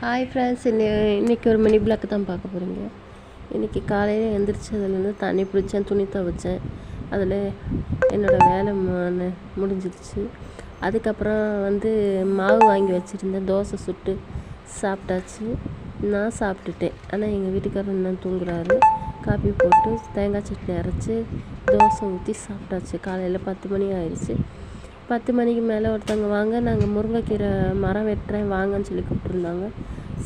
Hi friends இன்னி இன்றைக்கி ஒரு மினி பிளாக் தான் பார்க்க போகிறீங்க இன்றைக்கி காலையில் எழுந்திரிச்சதுலேருந்து தண்ணி பிடிச்சேன் துணி துவைச்சேன். அதில் என்னோடய வேலை முடிஞ்சிருச்சு. அதுக்கப்புறம் வந்து மாவு வாங்கி வச்சுருந்தேன் தோசை சுட்டு சாப்பிட்டாச்சு. நான் சாப்பிட்டுட்டேன். ஆனால் எங்கள் வீட்டுக்காரர் இன்னும் தூங்குறாரு. காப்பி போட்டு தேங்காய் சட்னி அரைச்சி தோசை ஊற்றி சாப்பிட்டாச்சு. காலையில் பத்து மணி ஆயிடுச்சு. பத்து மணிக்கு மேலே ஒருத்தவங்க வாங்க நாங்கள் முருங்கைக்கீரை மரம் வெட்டுறேன் வாங்கன்னு சொல்லி கூப்பிட்ருந்தாங்க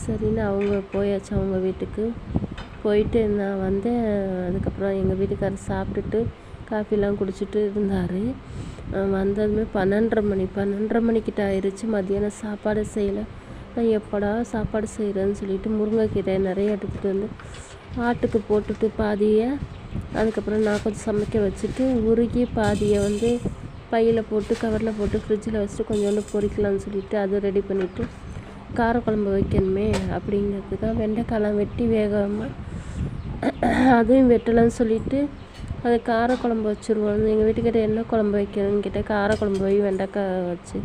சரின்னு அவங்க போயாச்சு அவங்க வீட்டுக்கு. போயிட்டு நான் வந்து அதுக்கப்புறம் எங்கள் வீட்டுக்காரர் சாப்பிட்டுட்டு காஃபிலாம் குடிச்சிட்டு இருந்தார். வந்ததுமே பன்னெண்டரை மணி பன்னெண்டரை மணிக்கிட்ட ஆயிடுச்சு மத்தியானம் சாப்பாடு செய்யலை. நான் எப்படா சாப்பாடு செய்கிறேன்னு சொல்லிட்டு முருங்கைக்கீரை நிறைய எடுத்துகிட்டு வந்து ஆட்டுக்கு போட்டுட்டு பாதியை அதுக்கப்புறம் நான் கொஞ்சம் சமைக்க வச்சுட்டு உருகி பாதியை வந்து பையில் போட்டு கவரில் போட்டு ஃப்ரிட்ஜில் வச்சுட்டு கொஞ்சோண்டு பொரிக்கலாம்னு சொல்லிட்டு அதை ரெடி பண்ணிவிட்டு காரக்குழம்பு வைக்கணுமே அப்படிங்கிறதுக்காக வெண்டைக்காயெலாம் வெட்டி வேகாமல் அதையும் வெட்டலாம்னு சொல்லிட்டு அது காரக்குழம்பு வச்சுருவோம். எங்கள் வீட்டுக்கிட்ட என்ன குழம்பு வைக்கணும்னு கேட்டால் காரக்குழம்பு போய் வெண்டைக்காய் வச்சு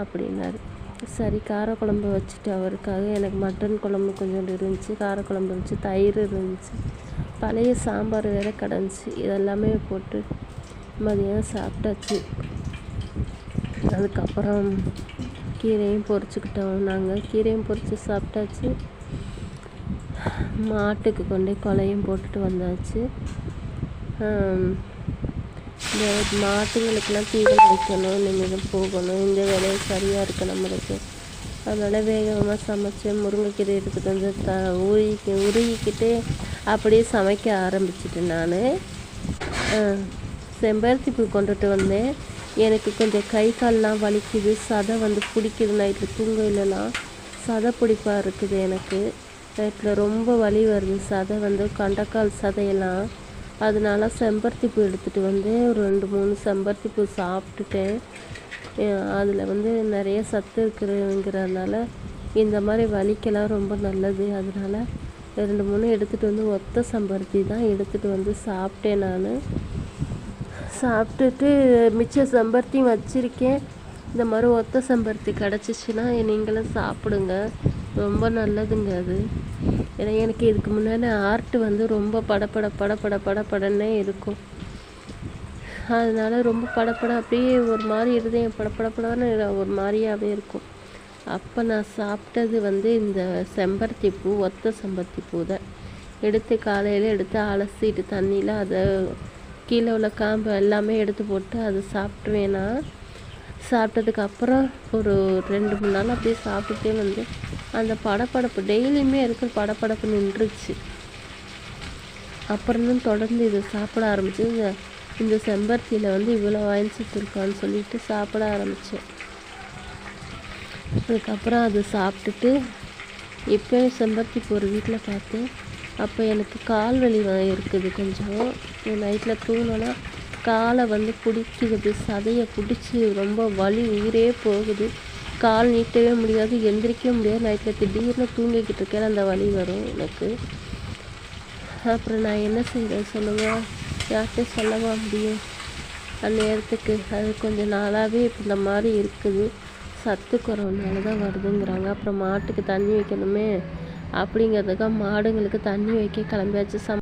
அப்படின்னாரு. சரி காரக்குழம்பு வச்சுட்டு அவருக்காக எனக்கு மட்டன் குழம்பு கொஞ்சோண்டு இருந்துச்சு. காரக்குழம்பு இருந்துச்சு தயிர் இருந்துச்சு. பழைய சாம்பார் வேறு கிடந்துச்சு. இதெல்லாமே போட்டு மதியம் சாப்பிட்டாச்சு. அதுக்கப்புறம் கீரையும் பொறிச்சிக்கிட்டோம் நாங்கள் கீரையும் பொரித்து சாப்பிட்டாச்சு. மாட்டுக்கு கொண்டு கொலையும் போட்டுட்டு வந்தாச்சு. இந்த மாட்டுங்களுக்கெல்லாம் தீவனம் வைக்கணும் இனிமேல் போகணும். இந்த வேலையை சரியாக இருக்குது நம்மளுக்கு. அதனால் வேகமாக சமைச்சு முருங்கைக்கீரை எடுத்துகிட்டு வந்து த உருகி உருகிக்கிட்டு அப்படியே சமைக்க ஆரம்பிச்சிட்டேன் நான். செம்பருத்தி பூ கொண்டுட்டு வந்தேன். எனக்கு கொஞ்சம் கை கால்லாம் வலிக்குது. சதை வந்து பிடிக்குது. நைட்டில் இல்லைலாம் சதை பிடிப்பாக இருக்குது எனக்கு. நைட்டில் ரொம்ப வலி வருது. சதை வந்து கண்டக்கால் சதையெல்லாம். அதனால செம்பருத்தி பூ எடுத்துகிட்டு வந்து ஒரு ரெண்டு மூணு செம்பருத்தி பூ சாப்பிட்டுட்டேன் அதில் வந்து நிறைய சத்து இருக்குதுங்கிறதுனால இந்த மாதிரி வலிக்கெல்லாம் ரொம்ப நல்லது. அதனால் ரெண்டு மூணு எடுத்துகிட்டு வந்து ஒத்த செம்பருத்தி தான் எடுத்துகிட்டு வந்து சாப்பிட்டேன் நான். சாப்பிட்டுட்டு மிச்ச செம்பருத்தியும் வச்சுருக்கேன். இந்த மாதிரி ஒத்த செம்பருத்தி கிடச்சிச்சின்னா நீங்களும் சாப்பிடுங்க. ரொம்ப நல்லதுங்க அது. ஏன்னா எனக்கு இதுக்கு முன்னாடி ஆர்ட் வந்து ரொம்ப படபட படபட படபடன்னே இருக்கும். அதனால் ரொம்ப படப்பட அப்படியே ஒரு மாதிரி இருதயம் படபடப்படன்னு ஒரு மாதிரியாகவே இருக்கும். அப்போ நான் சாப்பிட்டது வந்து இந்த செம்பருத்தி பூ ஒத்த செம்பருத்தி பூ தான். எடுத்து காலையில் எடுத்து அலசிட்டு தண்ணியில் அதை கீழே உள்ள காம்பு எல்லாமே எடுத்து போட்டு அதை சாப்பிட்டுவேன். நான் ஒரு ரெண்டு மூணு நாள் அப்படியே சாப்பிட்டுட்டே வந்து அந்த படப்படப்பு டெய்லியுமே இருக்கிற படப்படப்பு நின்றுச்சு. அப்புறம் தொடர்ந்து இதை சாப்பிட ஆரம்பித்து இந்த இந்த செம்பருத்தியில் வந்து இவ்வளோ வாங்கி செத்துருக்கான்னு சொல்லிட்டு சாப்பிட ஆரம்பித்தேன் அதுக்கப்புறம் அதை சாப்பிட்டுட்டு இப்போ செம்பருத்தி பூ ஒரு வீட்டில் பார்த்தேன். அப்போ எனக்கு கால் வலி இருக்குது கொஞ்சம். நைட்டில் தூங்கினா காலை வந்து பிடிக்குது. சதையை பிடிச்சி ரொம்ப வலி உயிரே போகுது. கால் நீட்டவே முடியாது எந்திரிக்கவே முடியாது. நைட்டில் திடீர்னு தூங்கிக்கிட்டு இருக்கேன். அந்த வலி வரும் எனக்கு. அப்புறம் நான் என்ன செய்கிறேன் சொல்லுங்கள் யார்கிட்ட சொல்லவா முடியும்? அந்நேரத்துக்கு அது கொஞ்சம் நாளாகவே இப்போ இந்த மாதிரி இருக்குது. சத்து குறவுனால தான் வருதுங்கிறாங்க. அப்புறம் மாட்டுக்கு தண்ணி வைக்கணுமே. அப்படிங்கிறதுக்கு மாடுங்களுக்கு தண்ணி வைக்க கிளம்பியாச்சு. சம்